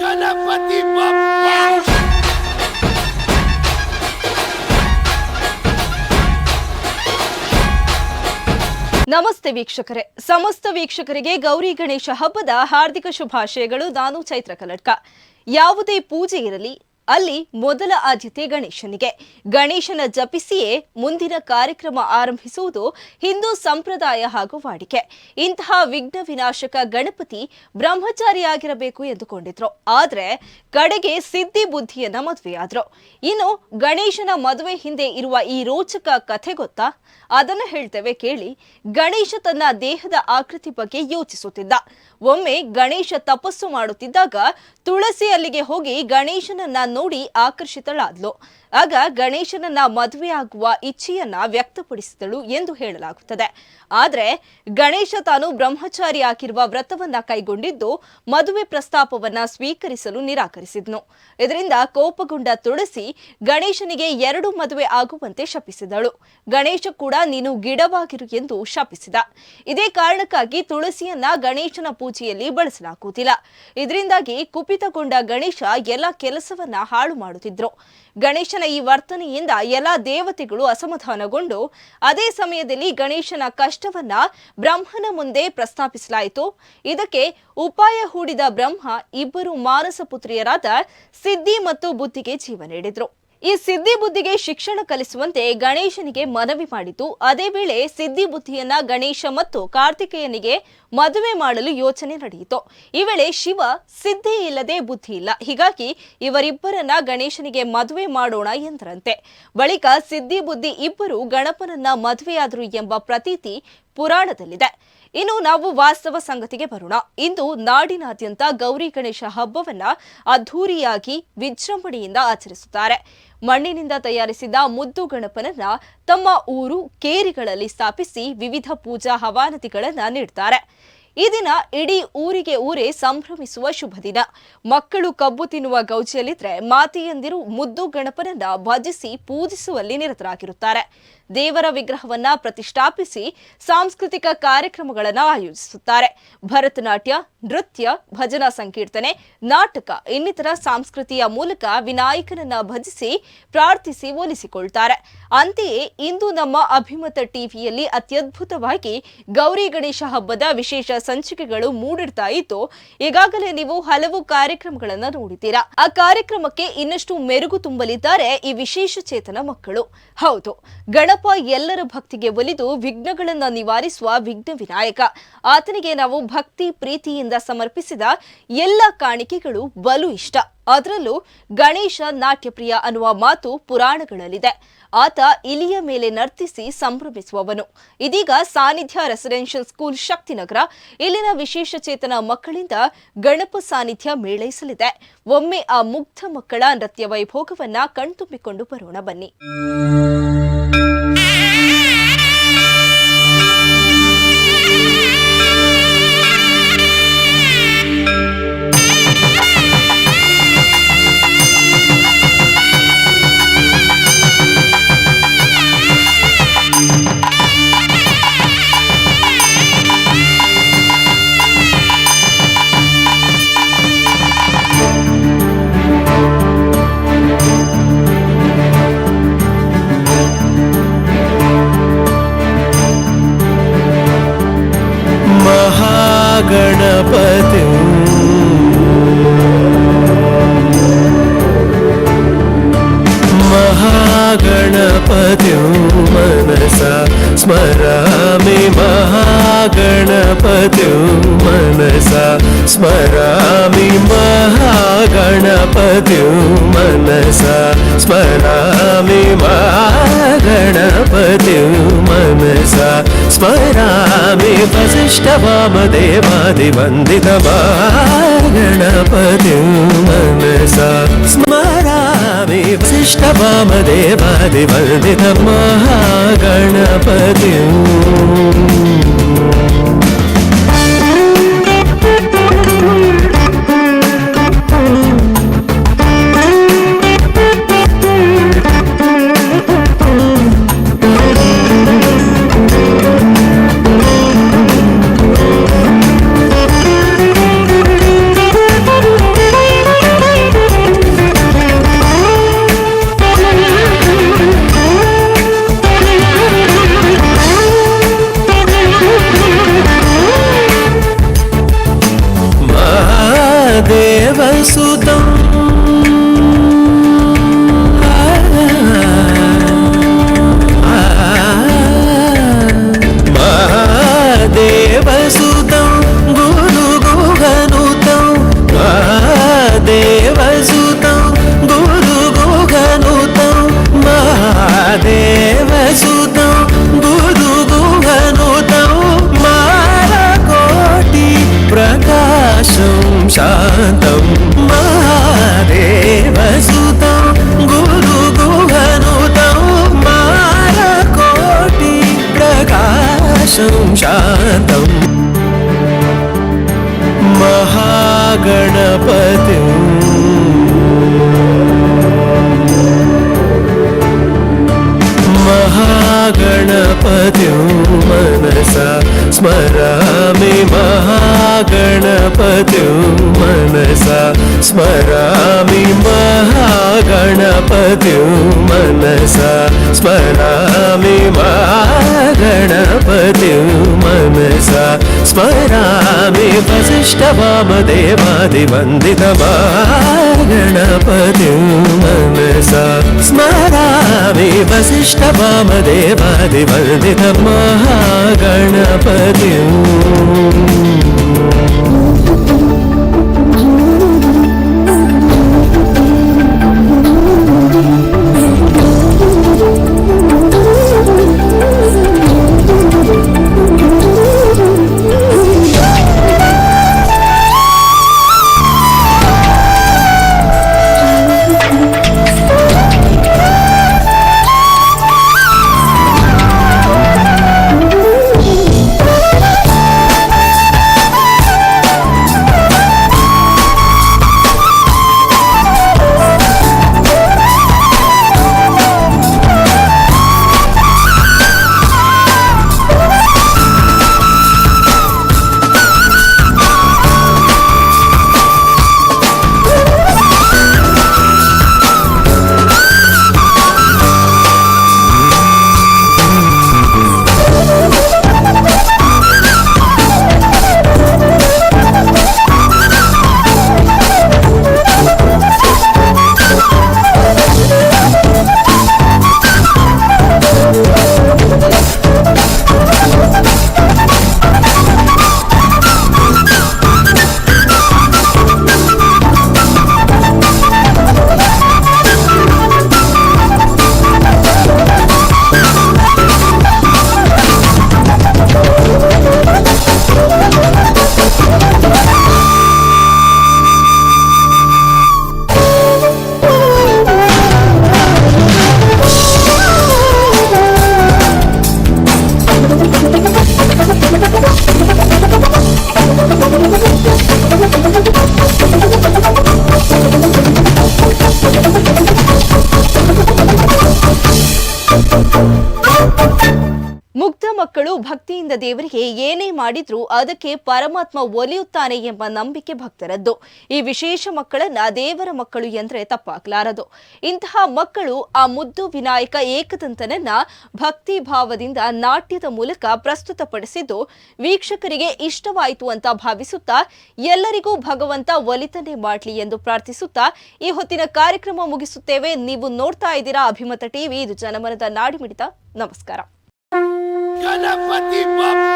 ಗಣಪತಿ ಬಪ್ಪ ನಮಸ್ತೆ ವೀಕ್ಷಕರೇ. ಸಮಸ್ತ ವೀಕ್ಷಕರಿಗೆ ಗೌರಿ ಗಣೇಶ ಹಬ್ಬದ ಹಾರ್ದಿಕ ಶುಭಾಶಯಗಳು. ನಾನು ಚೈತ್ರ ಕಲಡ್ಕ ಯಾವುದೇ ಪೂಜೆ ಇರಲಿ ಅಲ್ಲಿ ಮೊದಲ ಆದ್ಯತೆ ಗಣೇಶನಿಗೆ. ಗಣೇಶನ ಜಪಿಸಿಯೇ ಮುಂದಿನ ಕಾರ್ಯಕ್ರಮ ಆರಂಭಿಸುವುದು ಹಿಂದೂ ಸಂಪ್ರದಾಯ ಹಾಗೂ ವಾಡಿಕೆ. ಇಂತಹ ವಿಘ್ನ ವಿನಾಶಕ ಗಣಪತಿ ಬ್ರಹ್ಮಚಾರಿಯಾಗಿರಬೇಕು ಎಂದುಕೊಂಡಿದ್ರು. ಆದರೆ ಕಡೆಗೆ ಸಿದ್ಧಿ ಬುದ್ಧಿಯನ್ನ ಮದುವೆಯಾದ್ರು. ಇನ್ನು ಗಣೇಶನ ಮದುವೆ ಹಿಂದೆ ಇರುವ ಈ ರೋಚಕ ಕಥೆ ಗೊತ್ತಾ? ಅದನ್ನ ಹೇಳ್ತೇವೆ ಕೇಳಿ. ಗಣೇಶ ತನ್ನ ದೇಹದ ಆಕೃತಿ ಬಗ್ಗೆ ಯೋಚಿಸುತ್ತಿದ್ದ. ಒಮ್ಮೆ ಗಣೇಶ ತಪಸ್ಸು ಮಾಡುತ್ತಿದ್ದಾಗ ತುಳಸಿ ಅಲ್ಲಿಗೆ ಹೋಗಿ ಗಣೇಶನನ್ನ ನೋಡಿ ಆಕರ್ಷಿತಳಾದ್ಲು. ಆಗ ಗಣೇಶನನ್ನ ಮದುವೆಯಾಗುವ ಇಚ್ಛೆಯನ್ನ ವ್ಯಕ್ತಪಡಿಸಿದಳು ಎಂದು ಹೇಳಲಾಗುತ್ತದೆ. ಆದರೆ ಗಣೇಶ ತಾನು ಬ್ರಹ್ಮಚಾರಿ ಆಗಿರುವ ವ್ರತವನ್ನ ಕೈಗೊಂಡಿದ್ದು ಮದುವೆ ಪ್ರಸ್ತಾಪವನ್ನ ಸ್ವೀಕರಿಸಲು ನಿರಾಕರಿಸಿದ್ನು. ಇದರಿಂದ ಕೋಪಗೊಂಡ ತುಳಸಿ ಗಣೇಶನಿಗೆ ಎರಡು ಮದುವೆ ಆಗುವಂತೆ ಶಪಿಸಿದಳು. ಗಣೇಶ ಕೂಡ ನೀನು ಗಿಡವಾಗಿರು ಎಂದು ಶಪಿಸಿದ. ಇದೇ ಕಾರಣಕ್ಕಾಗಿ ತುಳಸಿಯನ್ನ ಗಣೇಶನ ಪೂಜೆಯಲ್ಲಿ ಬಳಸಲಾಗುವುದಿಲ್ಲ. ಇದರಿಂದಾಗಿ ಕುಪಿತಗೊಂಡ ಗಣೇಶ ಎಲ್ಲ ಕೆಲಸವನ್ನ ಹಾಳು ಮಾಡುತ್ತಿದ್ರು. ಗಣೇಶನ ಈ ವರ್ತನೆಯಿಂದ ಎಲ್ಲ ದೇವತೆಗಳು ಅಸಮಾಧಾನಗೊಂಡು ಅದೇ ಸಮಯದಲ್ಲಿ ಗಣೇಶನ ಕಷ್ಟವನ್ನ ಬ್ರಹ್ಮನ ಮುಂದೆ ಪ್ರಸ್ತಾಪಿಸಲಾಯಿತು. ಇದಕ್ಕೆ ಉಪಾಯ ಹೂಡಿದ ಬ್ರಹ್ಮ ಇಬ್ಬರು ಮಾನಸ ಪುತ್ರಿಯರಾದ ಸಿದ್ಧಿ ಮತ್ತು ಬುದ್ಧಿಗೆ ಜೀವ ನೀಡಿದ್ರು. ಈ ಸಿದ್ಧಿ ಬುದ್ಧಿಗೆ ಶಿಕ್ಷಣ ಕಲಿಸುವಂತೆ ಗಣೇಶನಿಗೆ ಮನವಿ ಮಾಡಿತು. ಅದೇ ವೇಳೆ ಸಿದ್ಧಿ ಬುದ್ಧಿಯನ್ನ ಗಣೇಶ ಮತ್ತು ಕಾರ್ತಿಕೇಯನಿಗೆ ಮದುವೆ ಮಾಡಲು ಯೋಚನೆ ನಡೆಯಿತು. ಈ ವೇಳೆ ಶಿವ, ಸಿದ್ಧಿ ಇಲ್ಲದೆ ಬುದ್ಧಿ ಇಲ್ಲ. ಹೀಗಾಗಿ ಇವರಿಬ್ಬರನ್ನ ಗಣೇಶನಿಗೆ ಮದುವೆ ಮಾಡೋಣ ಎಂದರಂತೆ. ಬಳಿಕ ಸಿದ್ಧಿ ಬುದ್ಧಿ ಇಬ್ಬರು ಗಣಪನನ್ನ ಮದುವೆಯಾದರು ಎಂಬ ಪ್ರತೀತಿ ಪುರಾಣದಲ್ಲಿದೆ. ಇನ್ನು ನಾವು ವಾಸ್ತವ ಸಂಗತಿಗೆ ಬರೋಣ. ಇಂದು ನಾಡಿನಾದ್ಯಂತ ಗೌರಿ ಗಣೇಶ ಹಬ್ಬವನ್ನ ಅದ್ಧೂರಿಯಾಗಿ ವಿಜೃಂಭಣೆಯಿಂದ ಆಚರಿಸುತ್ತಾರೆ. ಮಣ್ಣಿನಿಂದ ತಯಾರಿಸಿದ ಮುದ್ದು ಗಣಪನನ್ನ ತಮ್ಮ ಊರು ಕೇರಿಗಳಲ್ಲಿ ಸ್ಥಾಪಿಸಿ ವಿವಿಧ ಪೂಜಾ ಹವಾನತಿಗಳನ್ನ ನೀಡುತ್ತಾರೆ ಈ ದಿನ ಇಡೀ ಊರಿಗೆ ಊರೇ ಸಂಭ್ರಮಿಸುವ ಶುಭ ದಿನ. ಮಕ್ಕಳು ಕಬ್ಬು ತಿನ್ನುವ ಗೌಜಿಯಲ್ಲಿದ್ರೆ ಮಾತಿಯಂದಿರು ಮುದ್ದು ಗಣಪನನ್ನ ಭಜಿಸಿ ಪೂಜಿಸುವಲ್ಲಿ ನಿರತರಾಗಿರುತ್ತಾರೆ. ದೇವರ ವಿಗ್ರಹವನ್ನ ಪ್ರತಿಷ್ಠಾಪಿಸಿ ಸಾಂಸ್ಕೃತಿಕ ಕಾರ್ಯಕ್ರಮಗಳನ್ನು ಆಯೋಜಿಸುತ್ತಾರೆ. ಭರತನಾಟ್ಯ, ನೃತ್ಯ, ಭಜನಾ ಸಂಕೀರ್ತನೆ, ನಾಟಕ ಇನ್ನಿತರ ಸಾಂಸ್ಕೃತಿಯ ಮೂಲಕ ವಿನಾಯಕನನ್ನ ಭಜಿಸಿ ಪ್ರಾರ್ಥಿಸಿ ಒಲಿಸಿಕೊಳ್ತಾರೆ. ಅಂತೆಯೇ ಇಂದು ನಮ್ಮ ಅಭಿಮತ ಟಿವಿಯಲ್ಲಿ ಅತ್ಯದ್ಭುತವಾಗಿ ಗೌರಿ ಗಣೇಶ ಹಬ್ಬದ ವಿಶೇಷ ಸಂಚಿಕೆಗಳು ಮೂಡಿರ್ತಾ ಇತ್ತು. ಈಗಾಗಲೇ ನೀವು ಹಲವು ಕಾರ್ಯಕ್ರಮಗಳನ್ನ ನೋಡಿದ್ದೀರಾ. ಆ ಕಾರ್ಯಕ್ರಮಕ್ಕೆ ಇನ್ನಷ್ಟು ಮೆರುಗು ತುಂಬಲಿದ್ದಾರೆ ಈ ವಿಶೇಷ ಚೇತನ ಮಕ್ಕಳು. ಹೌದು ಗಣಪ ಎಲ್ಲರ ಭಕ್ತಿಗೆ ಒಲಿದು ವಿಘ್ನಗಳನ್ನ ನಿವಾರಿಸುವ ವಿಘ್ನ ವಿನಾಯಕ. ಆತನಿಗೆ ನಾವು ಭಕ್ತಿ, ಪ್ರೀತಿಯಿಂದ ಸಮರ್ಪಿಸಿದ ಎಲ್ಲ ಕಾಣಿಕೆಗಳು ಬಲು ಇಷ್ಟ. ಅದರಲ್ಲೂ ಗಣೇಶ ನಾಟ್ಯಪ್ರಿಯ ಅನ್ನುವ ಮಾತು ಪುರಾಣಗಳಲ್ಲಿದೆ. ಆತ ಇಲಿಯ ಮೇಲೆ ನರ್ತಿಸಿ ಸಂಭ್ರಮಿಸುವವನು. ಇದೀಗ ಸಾನ್ನಿಧ್ಯ ರೆಸಿಡೆನ್ಷಿಯಲ್ ಸ್ಕೂಲ್ ಶಕ್ತಿನಗರ. ಇಲ್ಲಿನ ವಿಶೇಷ ಚೇತನ ಮಕ್ಕಳಿಂದ ಗಣಪ ಸಾನ್ನಿಧ್ಯ ಮೇಳೈಸಲಿದೆ. ಒಮ್ಮೆ ಆ ಮುಗ್ಧ ಮಕ್ಕಳ ನೃತ್ಯ ವೈಭೋಗವನ್ನ ಕಣ್ತುಂಬಿಕೊಂಡು ಬರೋಣ ಬನ್ನಿ. महागणपति महागणपति मनसा स्मरामि महागणपति मनसा स्मरामि महागणपति मनसा स्मरामि महागणपति मनसा स्मरामि वसिष्ठवामदेवादिवन्दितमागणपति मनसा स्मरामि वसिष्ठवामदेवादिवन्दितमहागणपति शान्तम् महागणपतिं महागणपतिं मनसा स्मरामि महागणपतिं मनसा स्मरामि गणपतिं मनसा स्मरामि मा गणपतिं मनसा स्मरामि वसिष्ठवामदेवादिवन्दितमा गणपतिं मनसा स्मरामि वसिष्ठवामदेवादिवन्दितमा गणपतिम् ಮಕ್ಕಳು ಭಕ್ತಿಯಿಂದ ದೇವರಿಗೆ ಏನೇ ಮಾಡಿದ್ರೂ ಅದಕ್ಕೆ ಪರಮಾತ್ಮ ಒಲಿಯುತ್ತಾನೆ ಎಂಬ ನಂಬಿಕೆ ಭಕ್ತರದ್ದು. ಈ ವಿಶೇಷ ಮಕ್ಕಳನ್ನ ದೇವರ ಮಕ್ಕಳು ಎಂದ್ರೆ ತಪ್ಪಾಗಲಾರದು. ಇಂತಹ ಮಕ್ಕಳು ಆ ಮುದ್ದು ವಿನಾಯಕ ಏಕದಂತನನ್ನ ಭಕ್ತಿ ಭಾವದಿಂದ ನಾಟ್ಯದ ಮೂಲಕ ಪ್ರಸ್ತುತಪಡಿಸಿದ್ದು ವೀಕ್ಷಕರಿಗೆ ಇಷ್ಟವಾಯಿತು ಅಂತ ಭಾವಿಸುತ್ತಾ ಎಲ್ಲರಿಗೂ ಭಗವಂತ ಒಲಿತನೆ ಮಾಡಲಿ ಎಂದು ಪ್ರಾರ್ಥಿಸುತ್ತಾ ಈ ಹೊತ್ತಿನ ಕಾರ್ಯಕ್ರಮ ಮುಗಿಸುತ್ತೇವೆ. ನೀವು ನೋಡ್ತಾ ಇದ್ದೀರಾ ಅಭಿಮತ ಟಿವಿ. ಇದು ಜನಮನದ ನಾಡಿಮಿಡಿತ. ನಮಸ್ಕಾರ. ಗಣಪತಿ ಬಪ್ಪ